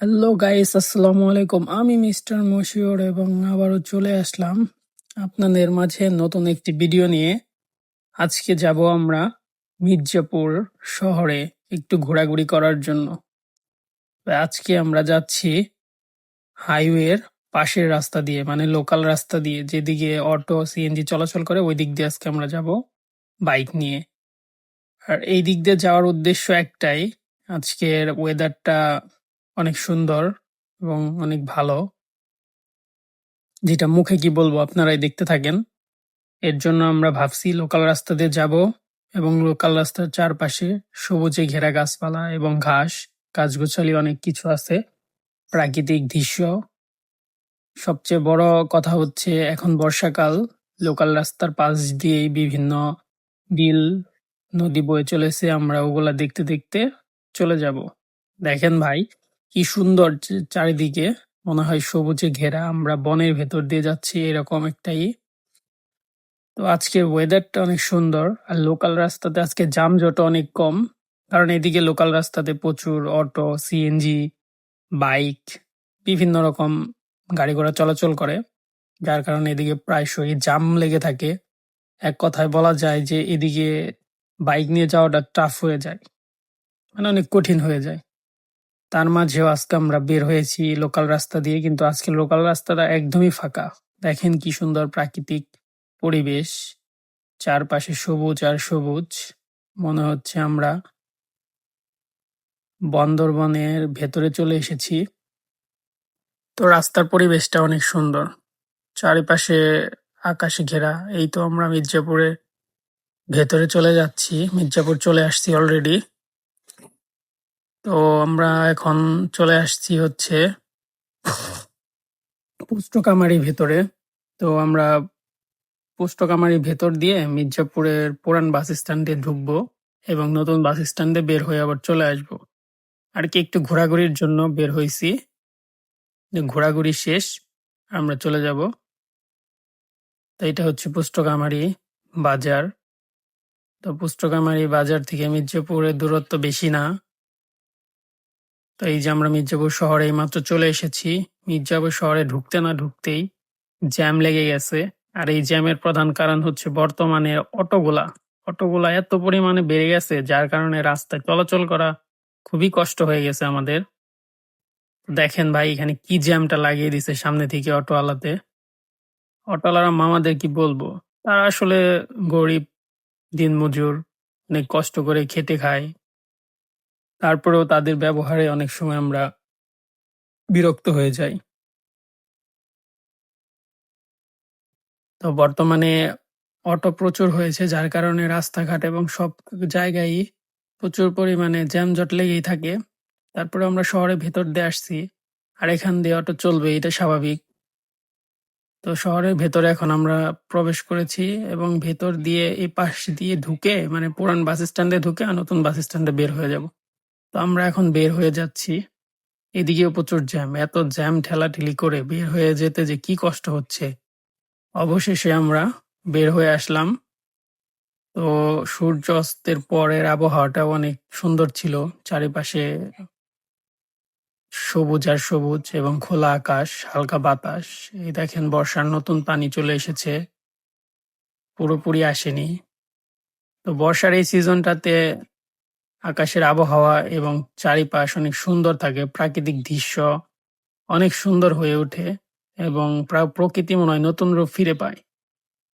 Hello guys আসসালামু আলাইকুম আমি মিস্টার মশিউর এবং আবারও চলে আসলাম আপনাদের মাঝে নতুন একটি ভিডিও নিয়ে। আজকে যাব আমরা মির্জাপুর শহরে একটু ঘোরাঘুরি করার জন্য। আজকে আমরা যাচ্ছি হাইওয়ের পাশের রাস্তা দিয়ে মানে লোকাল রাস্তা দিয়ে। যেদিকে অটো সিএনজি চলাচল করে, ওই দিক দিয়ে আজকে আমরা যাব বাইক নিয়ে। আর এই দিক দিয়ে যাওয়ার উদ্দেশ্য একটাই, আজকের ওয়েদারটা অনেক সুন্দর এবং অনেক ভালো। যেটা মুখে কি বলব, আপনারাই দেখতে থাকেন। এর জন্য আমরা ভাবছি লোকাল রাস্তা দিয়ে যাব এবং লোকাল রাস্তার চারপাশে সবুজে ঘেরা গাছপালা এবং ঘাস, গাছগোছালি অনেক কিছু আছে। প্রাকৃতিক দৃশ্য। সবচেয়ে বড় কথা হচ্ছে এখন বর্ষাকাল। লোকাল রাস্তার পাশ দিয়েই বিভিন্ন বিল, নদী বয়ে চলেছে। আমরা ওগুলা দেখতে দেখতে চলে যাব। দেখেন ভাই কি সুন্দর চারিদিকে। মনে হয় সবুজে ঘেরা, আমরা বনের ভেতর দিয়ে যাচ্ছি, এরকম একটাই। তো আজকের ওয়েদারটা অনেক সুন্দর, আর লোকাল রাস্তাতে আজকে যানজট অনেক কম, কারণ এদিকে লোকাল রাস্তাতে প্রচুর অটো সিএনজি বাইক বিভিন্ন রকম গাড়ি ঘোড়া চলাচল করে, যার কারণে এদিকে প্রায়শই জাম লেগে থাকে। এক কথায় বলা যায় যে এদিকে বাইক নিয়ে যাওয়াটা টাফ হয়ে যায় মানে অনেক কঠিন হয়ে যায়। তার মাঝেও আজকে আমরা বের হয়েছি লোকাল রাস্তা দিয়ে, কিন্তু আজকে লোকাল রাস্তাটা একদমই ফাঁকা। দেখেন কি সুন্দর প্রাকৃতিক পরিবেশ। চারপাশে সবুজ আর সবুজ। মনে হচ্ছে আমরা বন্দরবনের ভেতরে চলে এসেছি। তো রাস্তার পরিবেশটা অনেক সুন্দর। চারিপাশে আকাশে ঘেরা। এই তো আমরা মির্জাপুরে ভেতরে চলে যাচ্ছি। মির্জাপুর চলে আসছি অলরেডি তো আমরা এখন চলে আসছি হচ্ছে পুষ্টকামারি ভেতরে। তো আমরা পুষ্টকামারি ভেতর দিয়ে মির্জাপুরের পুরান বাস স্ট্যান্ডে ঢুকবো এবং নতুন বাস স্ট্যান্ডে বের হয়ে আবার চলে আসব। আর কি একটু ঘোরাঘুরির জন্য বের হয়েছি ঘোরাঘুরি শেষ, আমরা চলে যাব। তো এটা হচ্ছে পুষ্টকামারি বাজার। তো পুষ্টকামারি বাজার থেকে মির্জাপুরের দূরত্ব বেশি না। তো এই যে আমরা মির্জাপুর শহরে মাত্র চলে এসেছি, মির্জাপুর শহরে ঢুকতে না ঢুকতেই জ্যাম লেগে গেছে। আর এই জ্যামের প্রধান কারণ হচ্ছে বর্তমানে অটোগুলা। অটোগুলা এত পরিমাণে বেড়ে গেছে, যার কারণে রাস্তায় চলাচল করা খুবই কষ্ট হয়ে গেছে আমাদের। দেখেন ভাই, এখানে কি জ্যামটা লাগিয়ে দিছে সামনে থেকে অটোওয়ালাতে। অটোওয়ালারা মামাদের কি বলব? তারা আসলে গরিব, দিনমজুর, অনেক কষ্ট করে খেটে খায়। তারপরেও তাদের ব্যবহারে অনেক সময় আমরা বিরক্ত হয়ে যাই। তো বর্তমানে অটো প্রচুর হয়েছে, যার কারণে রাস্তাঘাট এবং সব জায়গায় প্রচুর পরিমাণে জ্যামজট লেগেই থাকে। তারপরে আমরা শহরের ভেতর দিয়ে আসছি, আর এখান দিয়ে অটো চলবে, এটা স্বাভাবিক। তো শহরের ভেতরে এখন আমরা প্রবেশ করেছি এবং ভেতর দিয়ে এই পাশ দিয়ে ঢুকে মানে পুরান বাস স্ট্যান্ডে ঢুকে আর নতুন বাস স্ট্যান্ডে বের হয়ে যাব। তো আমরা এখন বের হয়ে যাচ্ছি। এদিকেও প্রচুর জ্যাম, এত জ্যাম ঠেলাঠেলি করে বের হয়ে যেতে যে কি কষ্ট হচ্ছে। অবশেষে আমরা বের হয়ে আসলাম। তো সূর্য অস্তের পরের আবহাওয়াটা অনেক সুন্দর ছিল। চারিপাশে সবুজ আর সবুজ এবং খোলা আকাশ, হালকা বাতাস। এই দেখেন বর্ষার নতুন পানি চলে এসেছে। পুরোপুরি আসেনি। তো বর্ষার এই সিজনটাতে আকাশের আবহাওয়া এবং চারিপাশ অনেক সুন্দর থাকে, প্রাকৃতিক দৃশ্য অনেক সুন্দর হয়ে ওঠে এবং প্রা- প্রকৃতি মনে হয় নতুন রূপ ফিরে পায়।